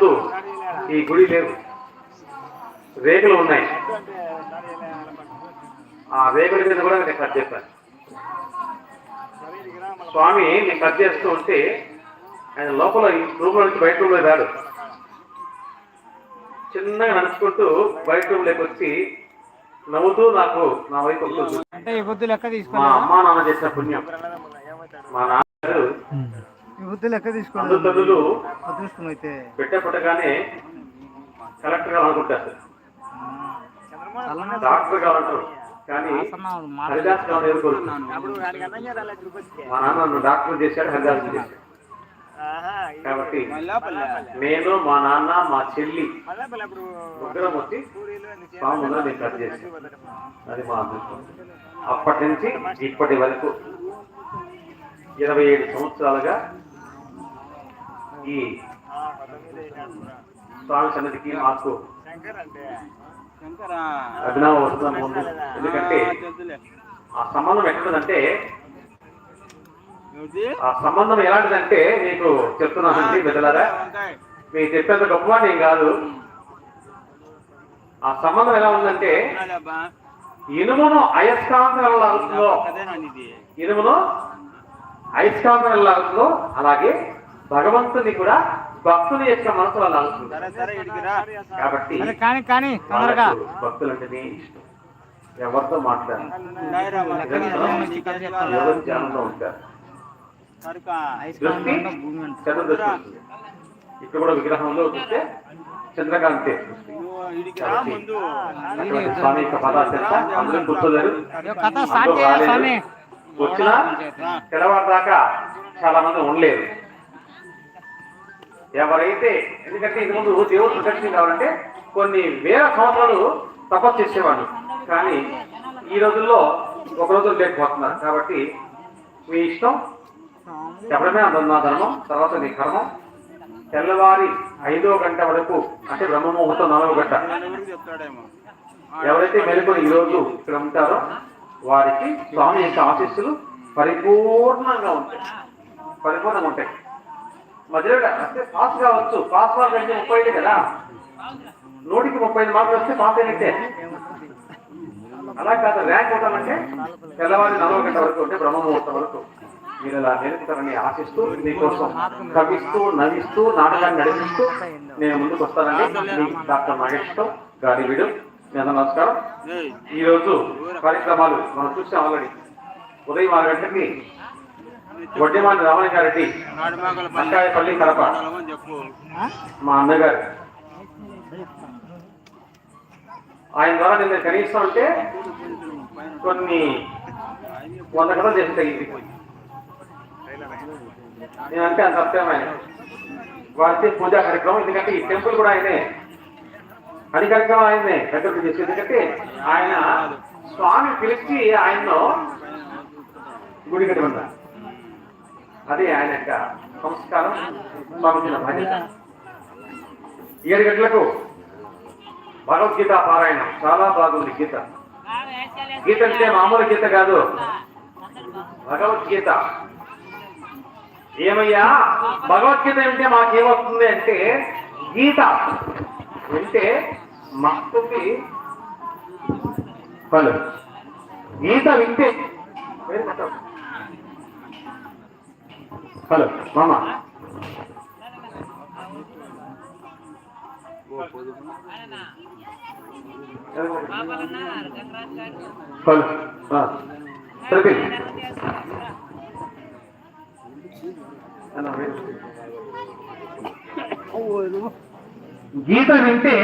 ముందు ఈ గుడి లేవు. రేకులు ఉన్నాయి. ఆ రేకుల మీద కూడా నేను కట్ చేశాను స్వామి నేను కట్ చేస్తూ ఉంటే ఆయన లోపల ఈ రూమ్లో నుంచి బయట రూమ్లో రాడు. చిన్నగా నడుచుకుంటూ బయట రూమ్లోకి వచ్చి నవ్వుతూ నాకు నా వైపు మా అమ్మా నాన్న చేసిన పుణ్యం. మా నాన్నగారు ఈ బుద్ధి లెక్క తీసుకోవాలి అదృష్టం అయితే పెట్టే పుట్టగానే కలెక్టర్ కావాలనుకుంటారు డాక్టర్ కావాలంటారు కానీ మాట హరిదాస్ కావాలని ఎదుర్కొంటున్నాను మా నాన్న నన్ను డాక్టర్ చేశాడు హరిదాస్ చేశాడు. కాబట్టి నేను మా నాన్న మా చెల్లి ముగ్గురం వచ్చి స్వామి ముందర నేను కట్ చేశాను అది మా అదృష్టం. అప్పటి నుంచి ఇప్పటి వరకు ఇరవై ఏడు సంవత్సరాలుగా ఈ స్వామి సన్నిధికి మాకు అభినవ వస్తుందని ఉంది ఎందుకంటే ఆ సంబంధం ఎక్కడంటే ఆ సంబంధం ఎలాంటిదంటే మీకు చెప్తున్నానండి బిడ్డలారా మీకు చెప్పేంత గొప్ప నేను కాదు. ఆ సంబంధం ఎలా ఉందంటే ఇనుమును అయస్కాంతం ఎలా అవుతుందో ఇనుమును అయస్కాంతం ఎలా అవుతుందో అలాగే భగవంతుని కూడా భక్తుని యొక్క మనసు అలా అవుతుంది కాబట్టి అరే కానీ కానీ తొందరగా. వాళ్ళకు భక్తులంటేనే ఇష్టం. ఎవరితో మాట్లాడారు ధ్యానంలో ఉంటారు? దృష్టి. ఇక్కడ కూడా విగ్రహంలో చూస్తే చంద్రకాంతి స్వామి యొక్క పదార్థ అందరూ కూర్చోలేరు. వచ్చినా తెల్లవారుదాకా చాలా మంది ఉండలేరు. ఎవరైతే ఎందుకంటే ఇది ముందు దేవుడు దర్శనం కావాలంటే కొన్ని వేల సంవత్సరాలు తపస్సు చేసేవాడు. కానీ ఈ రోజుల్లో ఒక రోజు లేకపోతున్నారు. కాబట్టి మీ ఇష్టం చెప్పడమే అంత నా ధర్మం తర్వాత నీ కర్మం. తెల్లవారి ఐదో గంట వరకు అంటే బ్రహ్మ ముహూర్తం నాలుగో గంట. ఎవరైతే మెలుకొని ఈ రోజు ఇక్కడ ఉంటారో వారికి స్వామి యొక్క ఆశీస్సులు పరిపూర్ణంగా ఉంటాయి. పరిపూర్ణంగా ఉంటాయి. మధ్యలో అంటే పాస్ కావచ్చు. పాస్ మార్క్ అంటే ముప్పై ఐదు కదా. నూటికి ముప్పై ఐదు మార్కులు వస్తే పాస్ అయినట్టే అలా కాదు ర్యాంక్ అవుతామంటే తెల్లవారి నలభై గంట వరకు ఉంటే బ్రహ్మ ముహూర్తం వరకు. మీరు ఇలా నిలుపుతారని ఆశిస్తూ మీకోసం కవిస్తూ నవ్విస్తూ నాటకాన్ని నడిపిస్తూ నేను ముందుకు వస్తానండి. డాక్టర్ నాగేశ్వరం గారి వీడు. అందరూ నమస్కారం. ఈ రోజు కార్యక్రమాలు మనం చూసాం ఆల్రెడీ. ఉదయం ఆరు గంటలకి వడ్డేమాని రామలింగారెడ్డి అంకాయపల్లి కడప. మా అన్నగారు. ఆయన ద్వారా నిన్న కనీసం అంటే కొన్ని వంద కథలు చేసి తగ్గింది నేనంటే అంత అర్థమైన వారి పూజా కార్యక్రమం ఎందుకంటే ఈ టెంపుల్ కూడా ఆయనే. అది కార్యక్రమం ఆయనే దగ్గరకు చేసి ఎందుకంటే ఆయన స్వామి పిలిచి ఆయన్ను గుడి కట్టమన్నారు. అదే ఆయన యొక్క సంస్కారం స్వామించిన బాధ్యత ఏడు గంటలకు భగవద్గీత పారాయణం. చాలా బాగుంది గీత. గీత అంటే మామూలు గీత కాదు. భగవద్గీత. ఏమయ్యా? భగవద్గీత అంటే మాకేమొస్తుంది అంటే గీత. వింటే మక్కుకి పలు గీత వింటే. హలో మామ. హలో ఆ, సరిపోయింది గీత వింటే